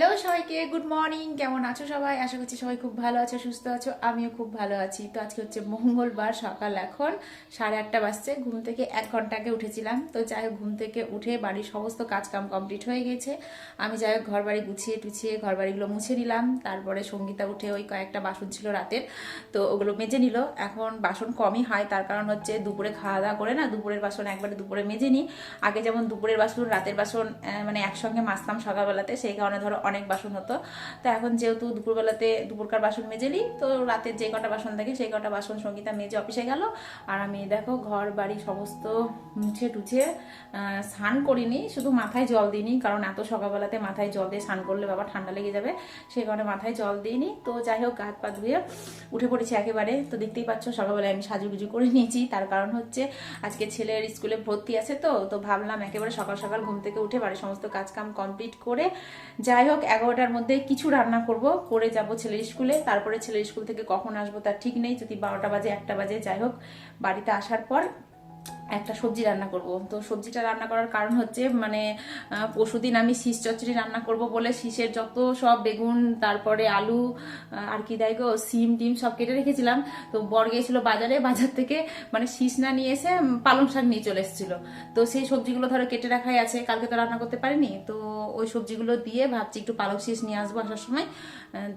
Hello সবাইকে, good morning. কেমন আছো সবাই? আশা করছি সবাই খুব ভালো আছো, সুস্থ আছো। আমিও খুব ভালো আছি। তো আজকে হচ্ছে মঙ্গলবার, সকাল এখন সাড়ে আটটা বাজছে। ঘুম থেকে এক ঘণ্টা আগে উঠেছিলাম। তো যাই হোক, ঘুম থেকে উঠে বাড়ির সমস্ত কাজ কাম কমপ্লিট হয়ে গেছে। আমি যাই হোক ঘর বাড়ি গুছিয়ে টুছিয়ে ঘর বাড়িগুলো মুছে নিলাম। তারপরে সঙ্গীতা উঠে ওই কয়েকটা বাসন ছিল রাতের, তো ওগুলো মেজে নিল। এখন বাসন কমই হয়, তার কারণ হচ্ছে দুপুরে খাওয়া দাওয়া করে না, দুপুরের বাসন একবারে দুপুরে মেজে নিই। আগে যেমন দুপুরের বাসন, রাতের বাসন মানে একসঙ্গে মাজতাম সকালবেলাতে, সেই কারণে ধরো অনেক বাসন হতো। তো এখন যেহেতু দুপুরবেলাতে দুপুরকার বাসন মেজে নিই তো রাতের যে কটা বাসন থাকে সেই কটা বাসন সঙ্গীতা মেজে অফিসে গেল। আর আমি দেখো ঘর, বাড়ি সমস্ত মুছে টুছে স্নান করিনি, শুধু মাথায় জল দিইনি, কারণ এত সকালবেলাতে মাথায় জল দিয়ে স্নান করলে বাবা ঠান্ডা লেগে যাবে, সেই কারণে মাথায় জল দিইনি। তো যাই হোক হাত পা ধুয়ে উঠে পড়েছি একেবারে। তো দেখতেই পাচ্ছ, সকালবেলায় আমি সাজুগুজু করে নিয়েছি। তার কারণ হচ্ছে আজকে ছেলের স্কুলে ভর্তি আছে তো তো ভাবলাম একেবারে সকাল সকাল ঘুম থেকে উঠে বাড়ির সমস্ত কাজ কাম কমপ্লিট করে যাই হোক এগারোটার মধ্যে কিছু রান্না করব, করে যাব ছেলের স্কুলে। তারপরে ছেলের স্কুল থেকে কখন আসব তার ঠিক নেই। যদি বারোটা বাজে, একটা বাজে, যাই হোক, বাড়িতে আসার পর একটা সবজি রান্না করব। তো সবজিটা রান্না করার কারণ হচ্ছে মানে পরশুদিন আমি শীষ চচ্চড়ি রান্না করব বলে শীষের যত সব বেগুন, তারপরে আলু আর কি দেয় গো, সিম টিম সব কেটে রেখেছিলাম। তো বর গিয়েছিল বাজারে, বাজার থেকে মানে শীষ না নিয়ে এসে পালং শাক নিয়ে চলে এসেছিল। তো সেই সবজিগুলো ধরো কেটে রাখাই আছে, কালকে তো রান্না করতে পারিনি। তো ওই সবজিগুলো দিয়ে ভাবছি একটু পালং শীষ নিয়ে আসব আসার সময়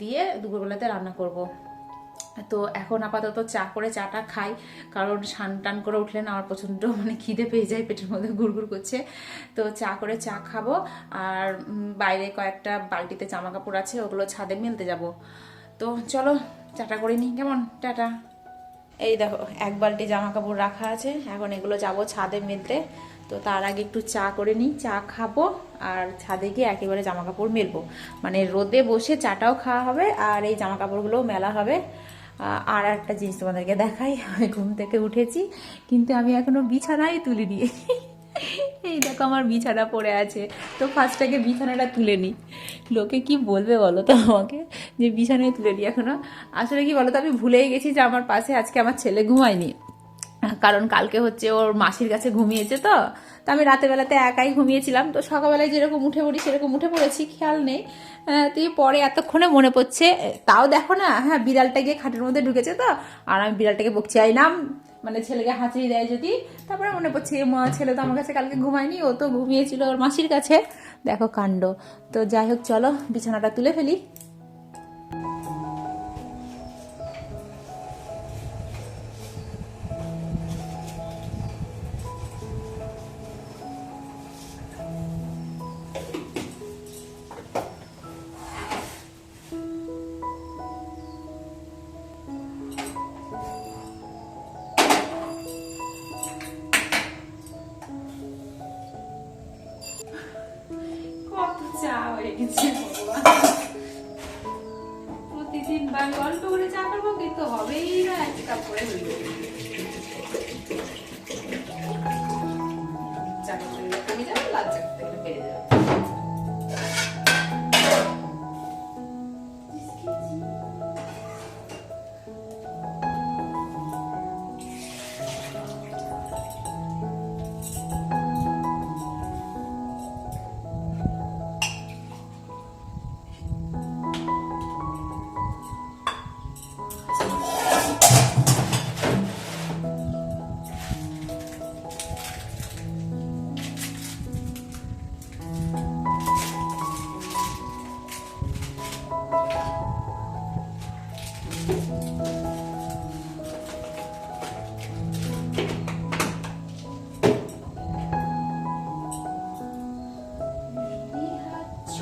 দিয়ে দুপুরবেলাতে রান্না করব। তো এখন আপাতত চা করে চাটা খাই, কারণ স্নান টান করে উঠলে না আমার প্রচণ্ড মানে খিদে পেয়ে যায়, পেটের মধ্যে গুড়গুড় করছে। তো চা করে চা খাব, আর বাইরে কয়েকটা বালতিতে জামা কাপড় আছে, ওগুলো ছাদে মেলতে যাব। তো চলো, চাটা করে নিই, কেমন? টাটা। এই দেখো, এক বালতি জামা কাপড় রাখা আছে, এখন এগুলো যাব ছাদে মেলতে। তো তার আগে একটু চা করে নিই, চা খাব, আর ছাদে গিয়ে একেবারে জামা কাপড় মেলবো। মানে রোদে বসে চাটাও খাওয়া হবে, আর এই জামা কাপড়গুলোও মেলা হবে। আর একটা জিনিস তোমাদেরকে দেখাই। আমি ঘুম থেকে উঠেছি, কিন্তু আমি এখনও বিছানাই তুলিনি এই দেখো আমার বিছানা পড়ে আছে। তো ফার্স্টটাকে বিছানাটা তুলে নিই। লোকে কি বলবে বলো তো আমাকে? যে বিছানায় তুলে নিই এখনও। আসলে কি বলো তো, আমি ভুলেই গেছি যে আমার পাশে আজকে আমার ছেলে ঘুমায়নি। কারণ কালকে হচ্ছে ওর মাসির কাছে ঘুমিয়েছে তো। তো আমি রাতের বেলাতে একাই ঘুমিয়েছিলাম। তো সকালবেলায় যেরকম উঠে পড়ি, সেরকম উঠে পড়েছি, খেয়াল নেই। তুই পরে এতক্ষণে মনে পড়ছে তাও দেখো না হ্যাঁ বিড়ালটা গিয়ে খাটের মধ্যে ঢুকেছে তো, আর আমি বিড়ালটাকে বকছি আই নাম। মানে ছেলেকে হাঁচিয়ে দেয় যদি। তারপরে মনে পড়ছে ছেলে তো আমার কাছে কালকে ঘুমায়নি, ও তো ঘুমিয়েছিল ওর মাসির কাছে। দেখো কাণ্ড। তো যাই হোক, চলো, বিছানাটা তুলে ফেলি। হয়ে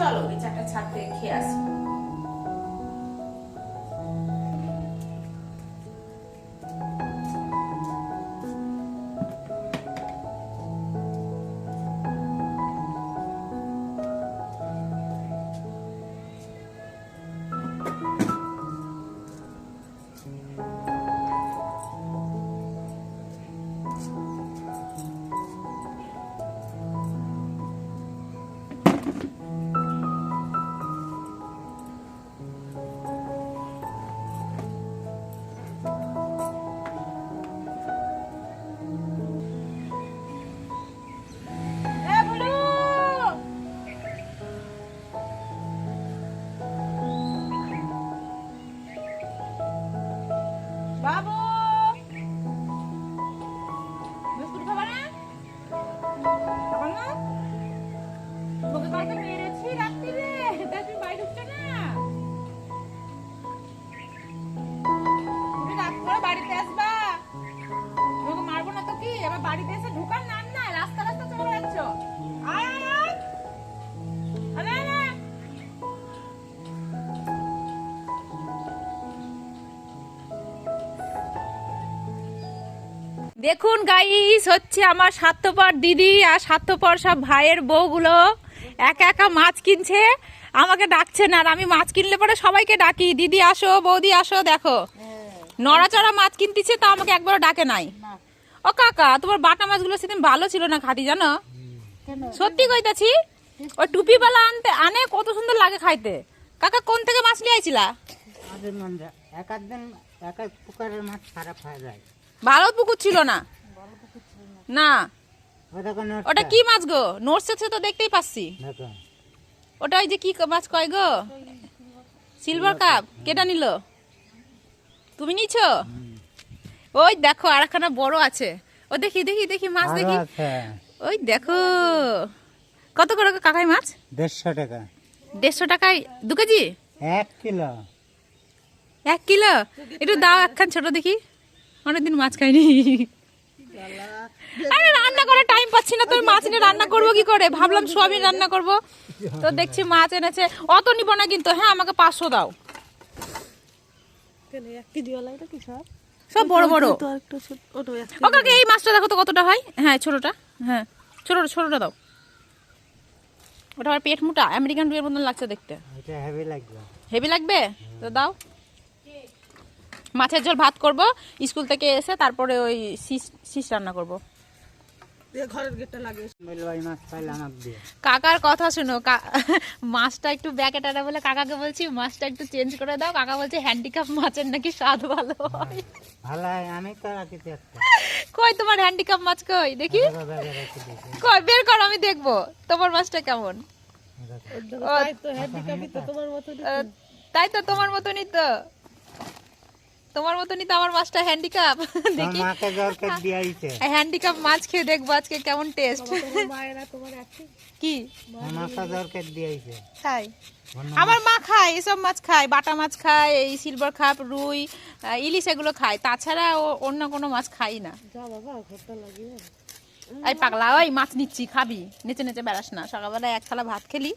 চলো চাটা ছাদ খেয়ে আসি। দেখুন গাইস হচ্ছে আমার স্বার্থপর দিদি আর স্বার্থপর সব ভাইয়ের বউগুলো। একা একা মাছ কিনছে আমাকে ডাকছে না আর আমি মাছ কিনলে পরে সবাইকে ডাকি দিদি আসো বৌদি আসো দেখো। নড়াচড়া মাছ কিনতেছে তা আমাকে একবারও ডাকে নাই। ও কাকা তোমার বাটা মাছগুলো সেদিন ভালো ছিল না খাতি জানো? সত্যি কইতাছি ওই টুপিওয়ালা আনতে আনে কত সুন্দর লাগে খাইতে। কাকা কোন থেকে মাছ নিয়ে আইছিলা? এক আধ দিন এক এক প্রকারের মাছ খারাপ হয়ে যায়। ভালো পুকুর ছিল না। না। ওটা কি মাছ গো? নড়ছে তো দেখতেই পাচ্ছি। ওটা ওই যে কি মাছ কয় গো? সিলভার কাপ কেটা নিল? তুমি নিছ? ওই দেখো আর একখানা বড় আছে। ও দেখি দেখি দেখি মাছ দেখি। ওই দেখো। কত করে কাকাই মাছ? দেড়শো টাকা। দেড়শো টাকায় দু কেজি? এক কিলো। এক কিলো? একটু দাও একখান ছোট দেখি। অনেকদিন মাছ খাইনি। আরে রান্না করার টাইম পাচ্ছি না তোর মাছ এনে রান্না করব কি করে? ভাবলাম সোয়াবিন রান্না করব। তো দেখছি মাছ এনেছে। অত নিব না কিন্তু হ্যাঁ আমাকে পাঁচশো দাও। সব? বড় বড়। ও এই মাছটা দেখো তো কতটা হয়। হ্যাঁ ছোটটা। হ্যাঁ ছোটটা ছোটটা দাও। ওটা আমার পেট মোটা আমেরিকান মতন লাগছে দেখতে। হেভি লাগবে। হেভি লাগবে? তো দাও। মাছের ঝোল ভাত করব স্কুল থেকে এসে তারপরে ওই শীষ রান্না করব। কাকার কথা শুনো মাছটা একটু ব্যাকেটাটা বলে কাকাকে বলছি মাছটা একটু চেঞ্জ করে দাও। কাকা বলছে হ্যান্ডিক্যাপ মাছের নাকি স্বাদ ভালো হয়? কই তোমার হ্যান্ডিক্যাপ মাছ কই? দেখি। কই বের করো আমি দেখব। তোমার মাছটা কেমন? তাই তো তোমার মতনই তো। তোমার মতনই তো আমার মাছটা হ্যান্ডিক্যাপ দেখি। মাকে জ্বর কেটে দিয়েছে হ্যান্ডিক্যাপ মাছ খেয়ে দেখব আজকে কেমন টেস্ট কি? মাকে জ্বর কেটে দিয়েছে খাই আমার মা খায় এসব মাছ খায় বাটা মাছ খায় এই সিলভার খাপ রুই ইলিশ এগুলো খায়। তাছাড়া ও অন্য কোনো মাছ খাই না। এই পাগলা ওই মাছ নিচ্ছি খাবি। নেচে নেচে বেড়াস না। সকালবেলা এক থালা ভাত খেলি।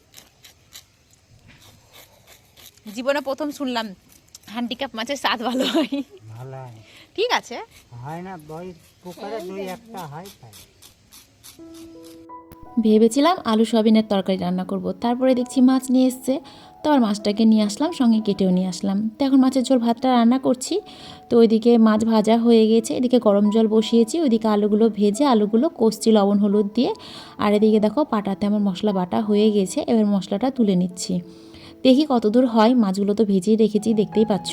জীবনে প্রথম শুনলাম হ্যান্ডিক্যাপ মাছের স্বাদ ভালো হয়। ভালো হয় ঠিক আছে। হয় না বই পুকুরে দুই একটা হয় তাই। ভেবেছিলাম আলু সয়াবিনের তরকারি রান্না করব তারপরে দেখছি মাছ নিয়ে এসছে। তো আর মাছটাকে নিয়ে আসলাম সঙ্গে কেটেও নিয়ে আসলাম। তো এখন মাছের ঝোল ভাতটা রান্না করছি। তো ওইদিকে মাছ ভাজা হয়ে গেছে এদিকে গরম জল বসিয়েছি ওইদিকে আলুগুলো ভেজে আলুগুলো কষছি লবণ হলুদ দিয়ে। আর এদিকে দেখো পাটাতে আমার মশলা বাটা হয়ে গেছে এবার মশলাটা তুলে নিচ্ছি। দেখি কতদূর হয় মাছগুলো তো ভেজেই রেখেছি দেখতেই পাচ্ছ?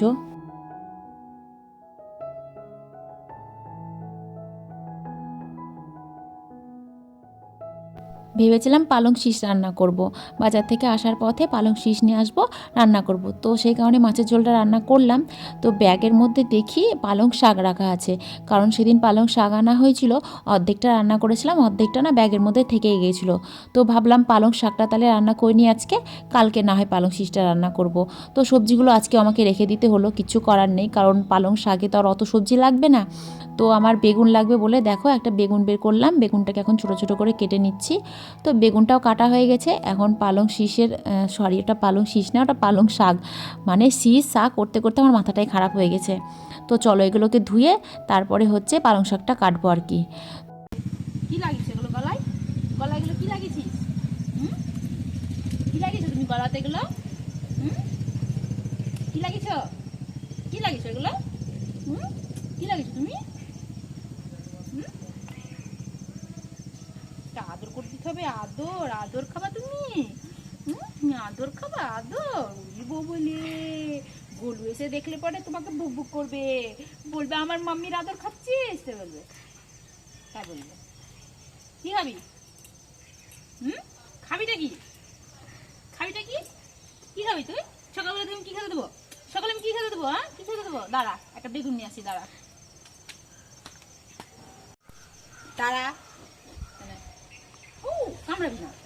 ভেবেছিলাম পালং শীষ রান্না করব। বাজার থেকে আসার পথে পালং শীষ নিয়ে আসব, রান্না করব। তো সেই কারণে মাছের ঝোলটা রান্না করলাম তো ব্যাগের মধ্যে দেখি পালং শাক রাখা আছে কারণ সেদিন পালং শাক আনা হয়েছিল, অর্ধেকটা রান্না করেছিলাম, অর্ধেকটা না ব্যাগের মধ্যে থেকে গিয়েছিল তো ভাবলাম পালং শাকটা তাহলে রান্না করিনি আজকে, কালকে না হয় পালং শীষটা রান্না করব। তো সবজিগুলো আজকে আমাকে রেখে দিতে হলো, কিছু করার নেই কারণ পালং শাকে তো আর অত সবজি লাগবে না তো আমার বেগুন লাগবে বলে দেখো একটা বেগুন বের করলাম, বেগুনটাকে এখন ছোট ছোট করে কেটে নিচ্ছি। তো বেগুনটাও কাটা হয়ে গেছে, এখন পালং শীষের সরি ওটা পালং শীষ না, ওটা পালং শাক। মানে শীষ, শাক করতে করতে আমার মাথাটাই খারাপ হয়ে গেছে। তো চলো এগুলোকে ধুয়ে তারপরে হচ্ছে পালং শাকটা কাটবো আর কি। কি লাগিয়েছে তুমি? হবে আদর? আদর খাবা তুমি? আদর খাবা? আদর? উড়িব বলে। গোলু এসে দেখলে পরে তোমাকে বুক বুক করবে। বলবে, আমার মাম্মির আদর খাচ্ছিস? বলবে তাই বলবে। কি খাবি? হুম? খাবিটা কি খাবিটা কি কি খাবি তুই? সকালবেলা তুমি কি খেতে দেবো? সকালে আমি কি খেতে দেবো হ্যাঁ? কি খেতে দেবো? দাঁড়া, একটা বেগুন নিয়ে আসি, দাঁড়া। দাঁড়া। ও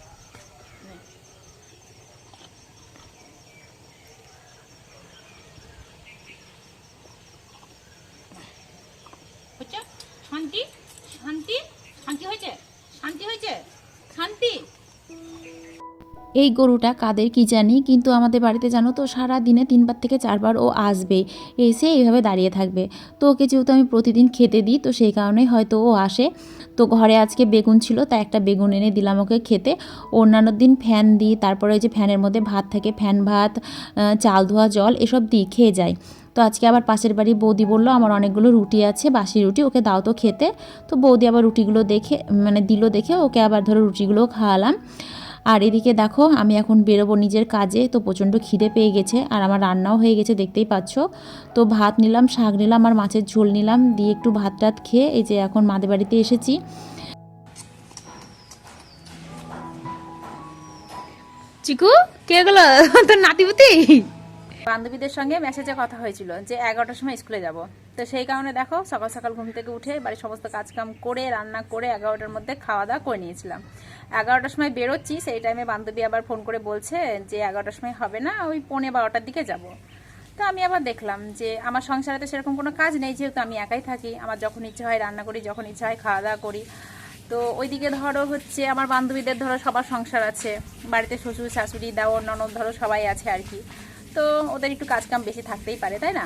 এই গরুটা কাদের কি জানি, কিন্তু আমাদের বাড়িতে জানো তো, সারা দিনে তিনবার থেকে চারবার ও আসবে। এসে এইভাবে দাঁড়িয়ে থাকবে। তো ওকে যেহেতু আমি প্রতিদিন খেতে দিই, তো সেই কারণেই হয়তো ও আসে। তো ঘরে আজকে বেগুন ছিল, তাই একটা বেগুন এনে দিলাম ওকে খেতে। অন্যান্য দিন ফ্যান দিই, তারপরে ওই যে ফ্যানের মধ্যে ভাত থাকে, ফ্যান ভাত চাল ধোয়া জল, এসব দিই, খেয়ে যায় তো আজকে আবার পাশের বাড়ি বৌদি বলল, আমার অনেকগুলো রুটি আছে, বাসি রুটি, ওকে দাও তো খেতে। তো বৌদি আবার রুটিগুলো দেখে মানে দিল দেখে, ওকে আবার ধরো রুটিগুলো খাওয়ালাম। আর এদিকে দেখো, আমি এখন বেরোবো নিজের কাজে। তো প্রচণ্ড খিদে পেয়ে গেছে আর আমার রান্নাও হয়ে গেছে, দেখতেই পাচ্ছ। তো ভাত নিলাম, শাক নিলাম আর মাছের ঝোল নিলাম। দিয়ে একটু ভাত টাত খেয়ে এই যে এখন মাদের বাড়িতে এসেছি। চিকু, কে গেল? তোর নাতিপুতি? বান্ধবীদের সঙ্গে মেসেজে কথা হয়েছিল যে এগারোটার সময় স্কুলে যাব। তো সেই কারণে দেখো সকাল সকাল ঘুম থেকে উঠে বাড়ির সমস্ত কাজকাম করে, রান্না করে এগারোটার মধ্যে খাওয়া দাওয়া করে নিয়েছিলাম। এগারোটার সময় বেরোচ্ছি, সেই টাইমে বান্ধবী আবার ফোন করে বলছে যে এগারোটার সময় হবে না, ওই পৌনে বারোটার দিকে যাব। তো আমি আবার দেখলাম যে আমার সংসারে তো সেরকম কোনো কাজ নেই, যেহেতু আমি একাই থাকি, আমার যখন ইচ্ছে হয় রান্না করি, যখন ইচ্ছে হয় খাওয়া দাওয়া করি। তো ওইদিকে ধরো হচ্ছে আমার বান্ধবীদের ধরো সবার সংসার আছে, বাড়িতে শ্বশুর শাশুড়ি দেওর ননদ ধরো সবাই আছে আর কি। তো ওদের একটু কাজ কাম বেশি থাকতেই পারে, তাই না?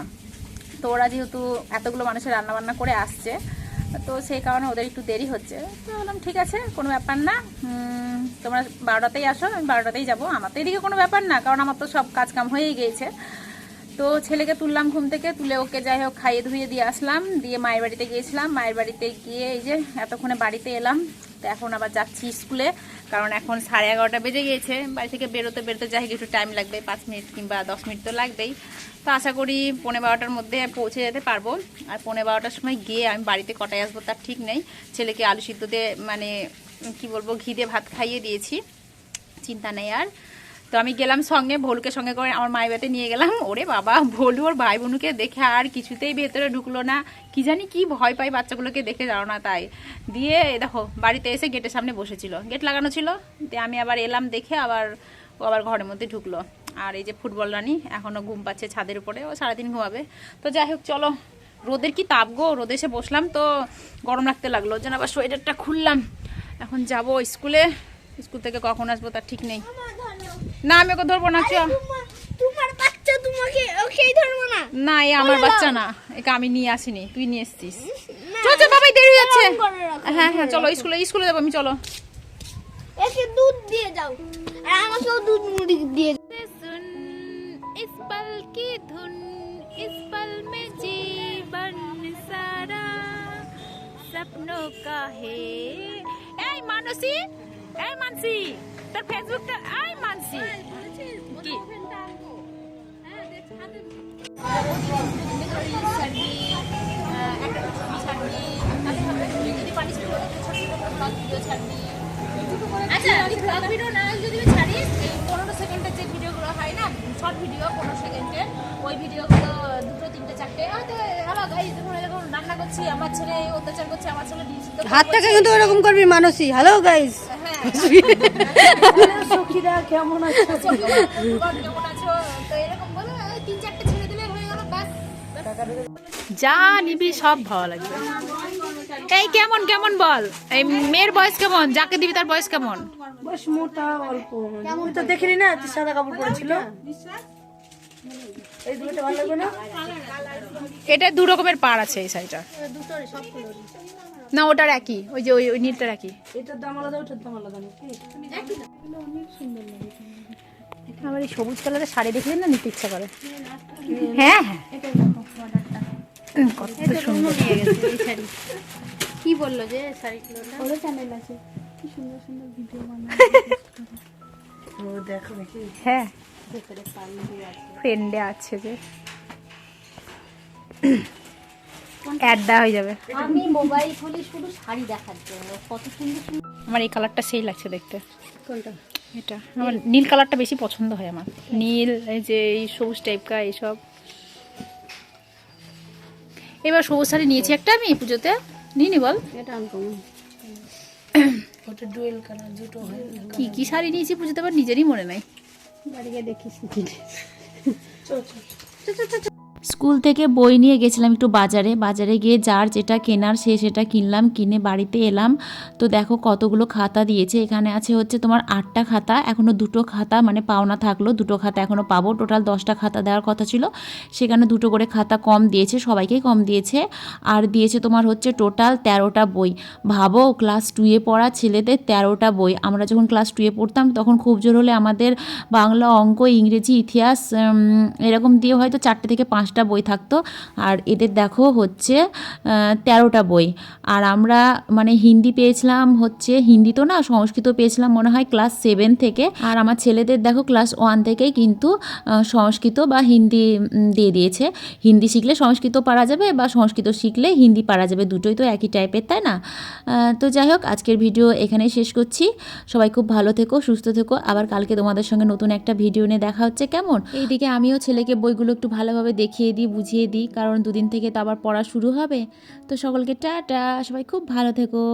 তো ওরা যেহেতু এতগুলো মানুষের রান্না বান্না করে আসছে, তো সেই কারণে ওদের একটু দেরি হচ্ছে। তো বললাম, ঠিক আছে, কোনো ব্যাপার না। তোমরা বারোটাতেই আসো, আমি বারোটাতেই যাব। আমার তো এদিকে কোনো ব্যাপার না, কারণ আমার তো সব কাজ কাম হয়েই গিয়েছে। তো ছেলেকে তুললাম ঘুম থেকে, তুলে ওকে যাই হোক খাইয়ে ধুয়ে দিয়ে আসলাম। দিয়ে মায়ের বাড়িতে গিয়েছিলাম। মায়ের বাড়িতে গিয়ে এই যে এতক্ষণে বাড়িতে এলাম। তো এখন আবার যাচ্ছি স্কুলে, কারণ এখন সাড়ে এগারোটা বেজে গিয়েছে। বাড়ি থেকে বেরোতে বেরোতে যাই একটু টাইম লাগবে, পাঁচ মিনিট কিংবা দশ মিনিট তো লাগবেই। তো আশা করি পৌনে বারোটার মধ্যে পৌঁছে যেতে পারব। আর পনেরো বারোটার সময় গিয়ে আমি বাড়িতে কটায় আসব তার ঠিক নেই। ছেলেকে আলু সিদ্ধ দিয়ে মানে কি বলব, ঘি দিয়ে ভাত খাইয়ে দিয়েছি। চিন্তা নেই আর। তো আমি গেলাম সঙ্গে, ভোলুকে সঙ্গে করে আমার মায়ের বাড়িতে নিয়ে গেলাম। ওরে বাবা, ভোলু ওর ভাই বোনুকে দেখে আর কিছুতেই ভেতরে ঢুকলো না। কি জানি কি ভয় পাই বাচ্চাগুলোকে দেখে যাও না তাই। দিয়ে দেখো, বাড়িতে এসে গেটের সামনে বসেছিল। গেট লাগানো ছিল, দিয়ে আমি আবার এলাম দেখে আবার ও আবার ঘরের মধ্যে ঢুকলো। আর এই যে ফুটবল রানি এখনও ঘুম পাচ্ছে ছাদের উপরে, ও সারাদিন ঘুমাবে। তো যাই হোক, চলো। রোদের কি তাপ গো? রোদে এসে বসলাম তো গরম লাগতে লাগল। যেন আবার সোয়েটারটা খুললাম। এখন যাব স্কুলে। স্কুল থেকে কখন আসব তার ঠিক নেই। না আমি ওকে ধরবো না চ তোমার বাচ্চা তোমাকে ওকেই ধরবো না না এ আমার বাচ্চা না একে আমি নিয়ে আসিনি তুই নিয়ে এসছিস চল চল বাবাই দেরি হয়ে যাচ্ছে করে রাখো। হ্যাঁ হ্যাঁ চলো স্কুলে স্কুলে যাবো আমি চলো একে দুধ দিয়ে যাও আর আমাকেও দুধ মুড়ি দিয়ে যাও। सुन इस पल की धुन इस पल में जीवन सारा सपनों का है এই মানসী এই মানসি তোর ফেসবুকটা এই মানসি কি? আচ্ছা ব্লগ ভিডিও না যদি ছাড়িস এই পনেরো সেকেন্ডের যে ভিডিওগুলো হয় না শর্ট ভিডিও পনেরো সেকেন্ডের ওই ভিডিওগুলো দুটো তিনটে চারটে হয়তো আমার যখন এরকম রান্না করছি আমার ছেলে অত্যাচার করছে আমার ছেলে হাতটাকে। কিন্তু ওরকম করবি মানসী। হ্যালো গাইস হ্যাঁ। সখীরা কেমন আছে? হয়ে ব্যাস। যা নিবি সব ভালো লাগবে। এই কেমন কেমন বল? এই মেয়ের বয়স কেমন? যাকে দিবি তার বয়স কেমন? বেশ মোটা অল্প। আমি তো দেখিনি না তুই সাদা কাপড় পরেছিল? এই দুটো ভালো লাগবে না? এটা দু রকমের পার আছে এই শাড়িটা না ওটার একই ওই যে ওই ওই নীলটার একই। এটার দাম আলাদা ওটার দাম আলাদা নাকি? আমার এই সবুজ কালারের শাড়ি দেখলে না নিতে ইচ্ছা করে। হ্যাঁ হ্যাঁ। কত সুন্দর। কি বলল যে শাড়ি চ্যানেল আছে। কি শাড়িগুলো ও দেখো দেখি। হ্যাঁ। ফ্রেন্ডে আছে যে। অ্যাড দেওয়া হয়ে যাবে। আমি মোবাইল খুলি শুধু শাড়ি দেখার জন্য। কত সুন্দর সুন্দর আমার এই কালারটা সেই লাগছে দেখতে। কোনটা? এটা। আমার নীল কালারটা বেশি পছন্দ হয় আমার। নীল এই যে এই সবুজ টাইপকা এইসব। এবার সবুজ শাড়ি নিয়েছি একটা আমি পুজোতে। নিইনি বল। এটা আনকমন ওটা ডুয়েল কালার দুটো হয়। কি কি শাড়ি নিয়েছি পুজোতে? আবার নিজেরই মনে নাই। বাড়ি গিয়ে দেখিস স্কুল থেকে বই নিয়ে গেছিলাম একটু বাজারে। বাজারে গিয়ে যার যেটা কেনার সে সেটা কিনলাম, কিনে বাড়িতে এলাম। তো দেখো কতগুলো খাতা দিয়েছে। এখানে আছে হচ্ছে তোমার আটটা খাতা এখনও দুটো খাতা মানে পাওনা থাকল। দুটো খাতা এখনও পাবো। টোটাল দশটা খাতা দেওয়ার কথা ছিল। সেখানে দুটো করে খাতা কম দিয়েছে, সবাইকেই কম দিয়েছে। আর দিয়েছে তোমার হচ্ছে টোটাল তেরোটা বই। ভাবো ক্লাস টুয়ে পড়া ছেলেদের তেরোটা বই। আমরা যখন ক্লাস টুয়ে পড়তাম তখন খুব জোর হলে আমাদের বাংলা, অঙ্ক, ইংরেজি, ইতিহাস এরকম দিয়ে হয়তো চারটে থেকে পাঁচটা বই থাকতো। আর এদের দেখো হচ্ছে তেরোটা বই। আর আমরা মানে হিন্দি পেয়েছিলাম হচ্ছে, হিন্দি তো না, সংস্কৃত পেয়েছিলাম মনে হয় ক্লাস সেভেন থেকে। আর আমার ছেলেদের দেখো ক্লাস ওয়ান থেকেই কিন্তু সংস্কৃত বা হিন্দি দিয়ে দিয়েছে। হিন্দি শিখলে সংস্কৃত পারা যাবে বা সংস্কৃত শিখলে হিন্দি পারা যাবে। দুটোই তো একই টাইপের তাই না? তো যাই হোক, আজকের ভিডিও এখানেই শেষ করছি। সবাই খুব ভালো থেকো, সুস্থ থেকো। আবার কালকে তোমাদের সঙ্গে নতুন একটা ভিডিও নিয়ে দেখা হচ্ছে, কেমন? এইদিকে আমিও ছেলেকে বইগুলো একটু ভালোভাবে দেখিয়ে দিই, বুঝিয়ে দিই। কারণ দুদিন থেকে তো আবার পড়া শুরু হবে। তো সকলকে টা টা সবাই খুব ভালো থেকো।